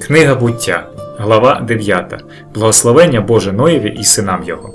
Книга буття, глава 9. Благословення Боже Ноєві і синам його.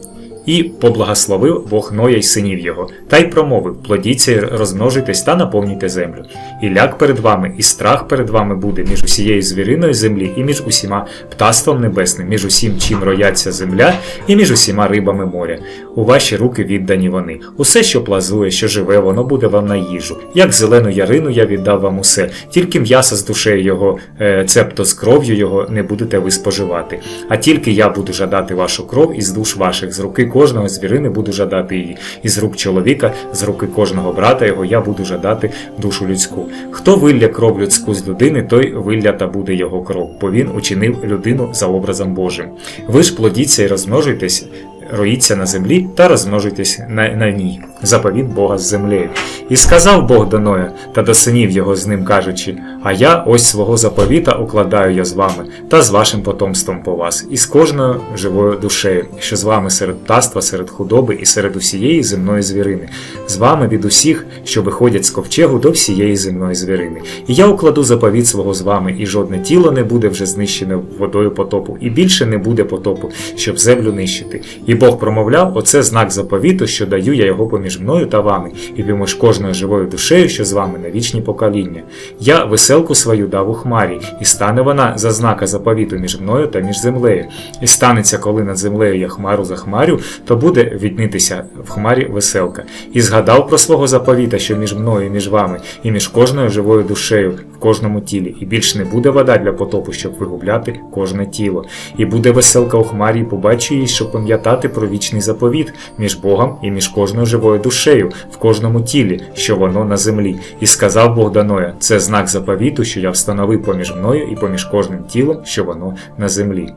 І поблагословив Бог Ноя й синів його, та й промовив: плодіться й розмножуйтесь та наповнюйте землю. І ляк перед вами, і страх перед вами буде між усією звіриною землі, і між усіма птаством небесним, між усім, чим рояться земля, і між усіма рибами моря. У ваші руки віддані вони. Усе, що плазує, що живе, воно буде вам на їжу. Як зелену ярину я віддав вам усе, тільки м'яса з душею його, е, цебто з кров'ю його не будете ви споживати. А тільки я буду жадати вашу кров із душ ваших, з руки кожного звірини буду жадати її, і з рук чоловіка, з руки кожного брата його я буду жадати душу людську. Хто вилля кров людську з людини, той вилля та буде його кров, бо він учинив людину за образом Божим. Ви ж плодіться і розмножуйтесь, роїться на землі та розмножуйтесь на, на ній. Заповіт Бога з землею. І сказав Бог до Ноя та до синів його з ним кажучи: А я ось свого заповіта укладаю я з вами та з вашим потомством по вас, і з кожною живою душею, що з вами серед птаства, серед худоби і серед усієї земної звірини, з вами від усіх, що виходять з ковчегу до всієї земної звірини. І я укладу заповіт свого з вами, і жодне тіло не буде вже знищене водою потопу, і більше не буде потопу, щоб землю нищити. І Бог промовляв: оце знак заповіту, що даю я його поміж мною та вами, і поміж кожною живою душею, що з вами на вічні покоління. Я веселку свою дав у хмарі, і стане вона за знака заповіту між мною та між землею. І станеться, коли над землею я хмару захмарю, то буде віднитися в хмарі веселка. І згадав про свого заповіта, що між мною і між вами, і між кожною живою душею в кожному тілі, і більш не буде вода для потопу, щоб вигубляти кожне тіло. І буде веселка у хмарі, і побачу її, щоб пам'ятати про вічний заповіт між Богом і між кожною живою душею в кожному тілі, що воно на землі. І сказав Бог до Ноя, це знак заповіту, що я встановив поміж мною і поміж кожним тілом, що воно на землі.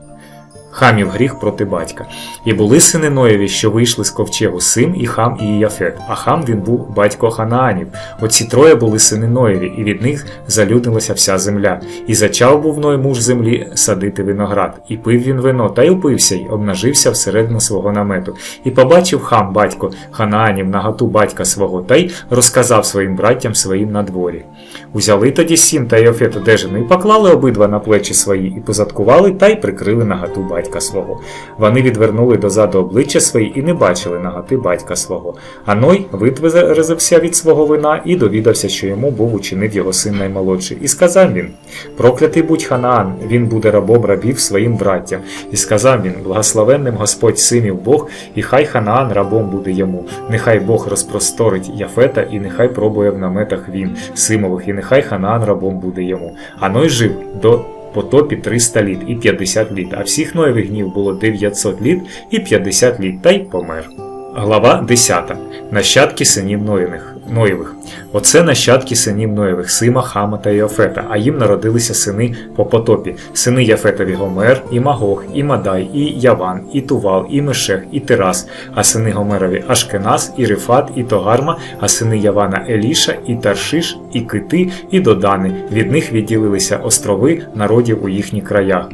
Хамів гріх проти батька. І були сини Ноєві, що вийшли з ковчегу Сим і Хам і Яфет. А Хам він був батько Ханаанів. Оці троє були сини Ноєві, і від них залюднилася вся земля. І зачав був Ной муж землі садити виноград. І пив він вино, та й упився, й обнажився всередину свого намету. І побачив хам батько Ханаанів наготу батька свого, та й розказав своїм браттям своїм на дворі. Узяли тоді Сім та Йофет одежину і поклали обидва на плечі свої, і позадкували та й прикрили наготу батька свого. Вони відвернули дозаду обличчя свої і не бачили наготи батька свого. А Ной витверезився від свого вина і довідався, що йому був учинив його син наймолодший. І сказав він: Проклятий будь Ханаан, він буде рабом рабів своїм браттям. І сказав він: Благословенним Господь синів Бог, і хай Ханаан рабом буде йому. Нехай Бог розпросторить Яфета, і нехай пробує в наметах він, Симових, і нехай Ханаан рабом буде йому. А Ной жив до потопі 300 літ і 50 літ, а всіх Ноєвих гнів було 900 літ і 50 літ, та й помер. Глава 10. Нащадки синів Ноєвих. Ноєвих. Оце нащадки синів Ноєвих, Сима, Хама та Йофета, а їм народилися сини по потопі. Сини Яфетові Гомер, і Магог, і Мадай, і Яван, і Тувал, і Мешех, і Тирас, а сини Гомерові Ашкенас, і Рифат, і Тогарма, а сини Явана Еліша, і Таршиш, і Кити, і Додани. Від них відділилися острови народів у їхніх краях.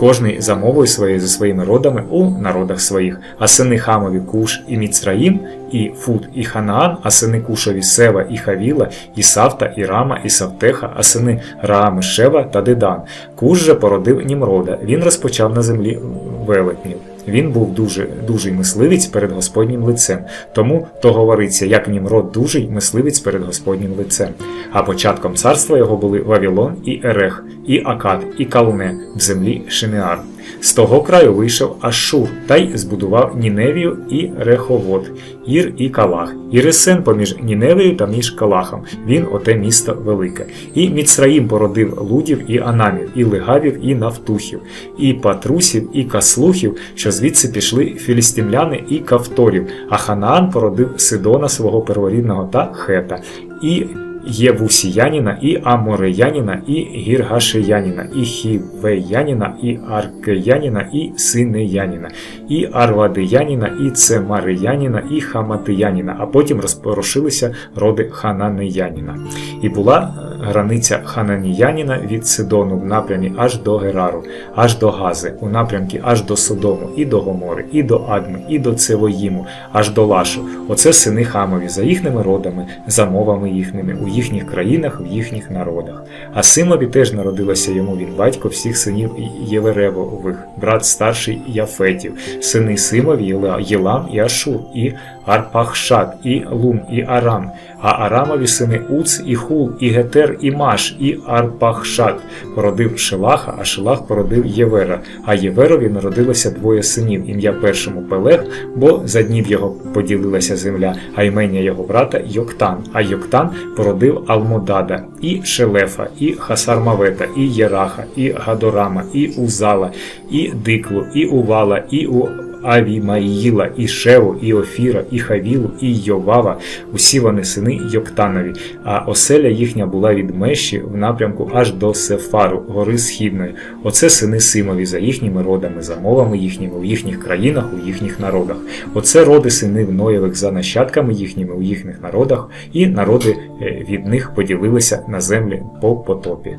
Кожний за мовою своєю за своїми родами у народах своїх, а сини Хамові Куш і Міцраїм, і Фут, і Ханаан, а сини Кушові Сева і Хавіла, і Савта, і Рама, і Савтеха, а сини Раами Шева та Дедан. Куш же породив Німрода. Він розпочав на землі велетнів. Він був дуже дужий мисливець перед Господнім лицем, тому то говориться, як Німрод дужий мисливець перед Господнім лицем. А початком царства його були Вавілон і Ерех, і Акад, і Калне в землі Шинеар. З того краю вийшов Ашур та й збудував Ніневію і Реховод, Ір і Калах, і Ресен поміж Ніневією та між Калахом. Він оте місто велике. І Міцраїм породив лудів і анамів, і легавів, і нафтухів, і патрусів, і каслухів, що звідси пішли філістимляни і кавторів. А Ханаан породив Сидона свого перворідного та Хета. І Євусіянина, і Амореяніна, і Гіргашеяніна, і Хівеяніна, і Аркеяніна, і Синеяніна, і Арвадеяніна, і Цемареяніна, і Хаматеяніна. а потім розпорошилися роди Хананеяніна. І була границя Хананіянина від Сидону в напрямі аж до Герару, аж до Гази, у напрямки аж до Содому, і до Гомори, і до Адми, і до Цевоїму, аж до Лашу. Оце сини Хамові за їхніми родами, за мовами їхніми, у їхніх країнах, в їхніх народах. А Симові теж народилося йому він батько всіх синів Єверевових, брат старший Яфетів, сини Симові Єлам і Ашур, і Арпахшад, і Лум, і Арам, а Арамові сини Уц, і Хул, і Гетер, і Маш, і Арпахшад породив Шелаха, а Шелах породив Євера. А Єверові народилося двоє синів. Ім'я першому Пелех, бо за днів його поділилася земля, а імення його брата Йоктан. А Йоктан породив Алмодада, і Шелефа, і Хасармавета, і Єраха, і Гадорама, і Узала, і Диклу, і Увала, і у Авімаїла, і Шеву, і Офіра, і Хавілу, і Йовава, усі вони сини Йоктанові, а оселя їхня була від Меші в напрямку аж до Сефару, гори Східної. Оце сини Симові за їхніми родами, за мовами їхніми, у їхніх країнах, у їхніх народах. Оце роди синів Ноєвих за нащадками їхніми у їхніх народах, і народи е, від них поділилися на землі по потопі.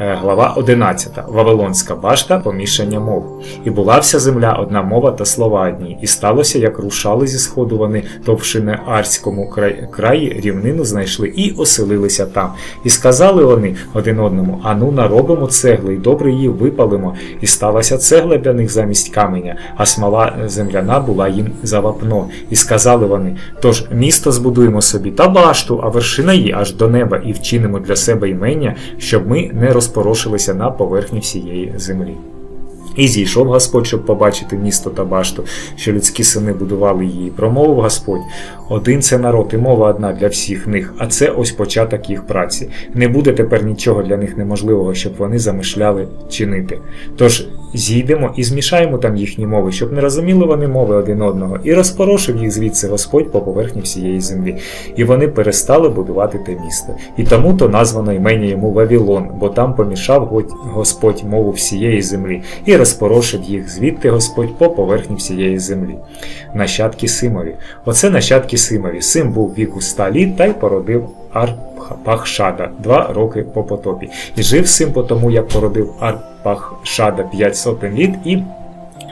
Е, Глава 11. Вавилонська башта помішання мов. І була вся земля одна мова та слова одні. І сталося, як рушали зі сходу вони товшини Арському край- краї, рівнину знайшли і оселилися там. І сказали вони один одному: Ану, наробимо цегли, і добре її випалимо. І сталася цегла для них замість каменя, а смола земляна була їм за вапно. І сказали вони: Тож місто збудуємо собі та башту, а вершина її аж до неба, і вчинимо для себе імення, щоб ми не розпорошилися на поверхні всієї землі. І зійшов Господь, щоб побачити місто та башту, що людські сини будували її. Промовив Господь: один це народ, і мова одна для всіх них, а це ось початок їх праці. Не буде тепер нічого для них неможливого, щоб вони замишляли чинити. Тож зійдемо і змішаємо там їхні мови, щоб не розуміли вони мови один одного, і розпорошив їх звідси Господь по поверхні всієї землі. І вони перестали будувати те місто. І тому то названо імення йому Вавілон, бо там помішав Господь мову всієї землі, і розпорошив їх звідти Господь по поверхні всієї землі. Нащадки Симові. Оце нащадки Симові. Сим був віку ста літ та й породив Арпахшада два роки по потопі. І жив Сим по тому, як породив Арпахшада п'ять сотень літ і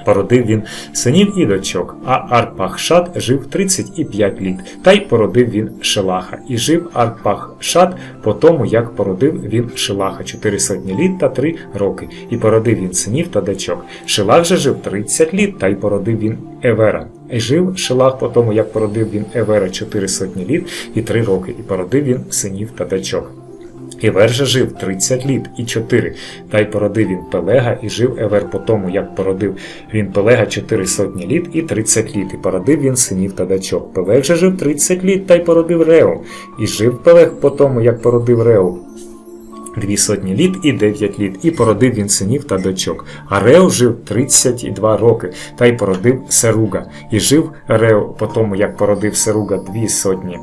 Породив він синів і дочок, а Арпахшад жив 35 літ, та й породив він Шелаха. І жив Арпахшад по тому, як породив він Шелаха 4 сотні літ та 3 роки, і породив він синів та дочок. Шелах же жив 30 літ, та й породив він Евера. Жив Шелах по тому, як породив він Евера 4 сотні літ і 3 роки, і породив він синів та дочок. Івер же жив 30 літ і 4, та й породив він Пелега, і жив Евер по тому, як породив він Пелега 4 сотні літ і 30 літ, і породив він синів та дочок. Пелег же жив 30 літ, та й породив Реу, і жив Пелег по тому, як породив Реу. Дві сотні літ і 9 літ, і породив він синів та дочок. А Рео жив 32 роки, та й породив Серуга. І жив Рео по тому, як породив Серуга дві сотні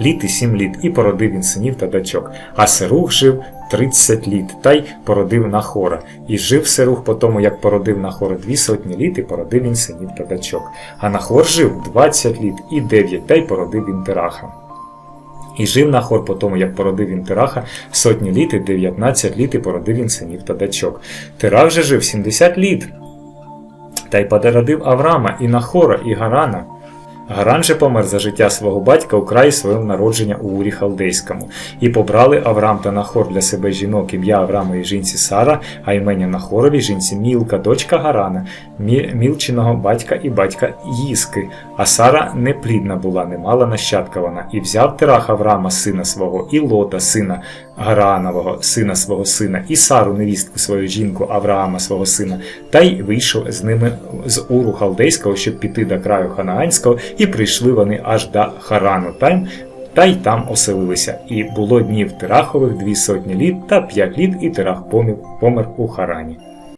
літ і сім літ, і породив він синів та дочок. А Серуг жив 30 літ, та й породив Нахора. І жив Серуг по тому, як породив Нахора дві сотні літ, і породив він синів та дочок. А Нахор жив 20 літ і 9, та й породив він Тераха. І жив Нахор по тому, як породив він Тираха сотні літ і 19 літ, і породив він синів та дачок. Тирах же жив 70 літ, та й подородив Авраама, і Нахора, і Гарана. Гаран же помер за життя свого батька у краї свого народження у Урі Халдейському. І побрали Авраам та Нахор для себе жінок ім'я Авраамовій жінці Сара, а імення Нахоровій жінці Мілка, дочка Гарана, Мі- Мілчиного батька і батька Їски. А Сара неплідна була, не мала нащадка вона. І взяв Терах Авраама сина свого, і Лота, сина Гаранового, сина свого сина, і Сару, невістку свою жінку Авраама свого сина, та й вийшов з ними з Уру Халдейського, щоб піти до краю Ханаанського, і прийшли вони аж до Харану. Там та й там оселилися. І було днів Тирахових дві сотні літ та п'ять літ, і Тирах помер у Харані.